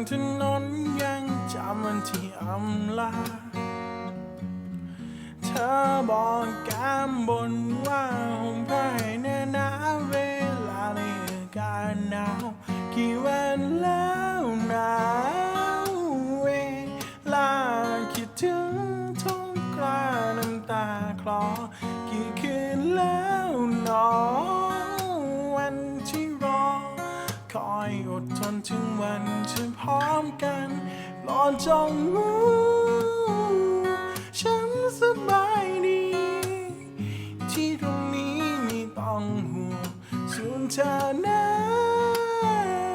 ลังถนนยังจำวันที่อำลา เธอบอกแก้มบนว่าห่มผ้าให้แน่หนาเวลาในอากาศหนาว กี่วันแล้วหนาวเวลาคิดถึงทุกคราน้ำตาคลอ อยอดทนถึงวันที่พร้อมกันรอจงรู้ฉันสบายดี ที่ตรงนี้ไม่ต้องห่วงส่วนเธอนั้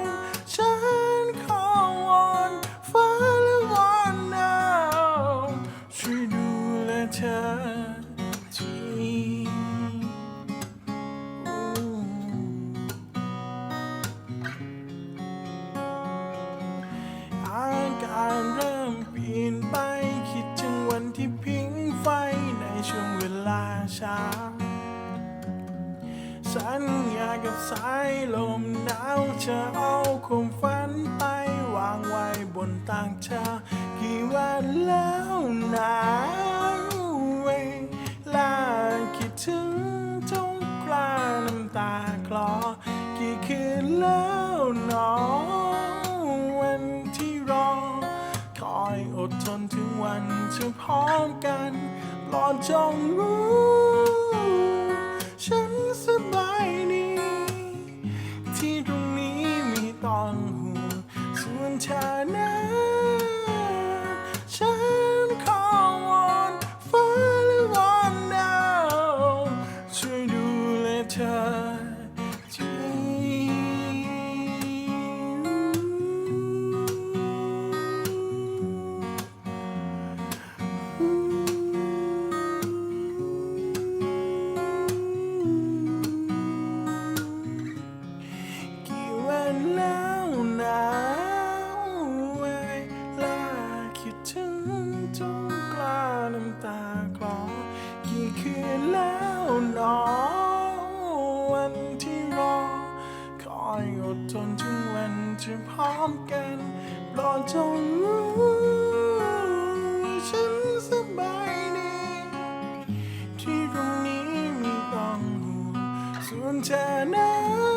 นฉันขอวอนฟ้าและวอนดาวช่วยดูแลเธอางเริ่มเปลี่ยนไป คิดถึงวันที่พิงไฟในช่วงเวลาเช้า สัญญากับสายลมหนาวจะเอาคมไฟ พร้อมกันรอจงรู้ ฉันสบายดีที่ตรงนี้ไม่ต้องห่วงส่วนเธอนั้น มกันรอจงรู้ฉันสบายดี ที่ตรงนี้ไม่ต้องห่วงส่วนเธอนั้น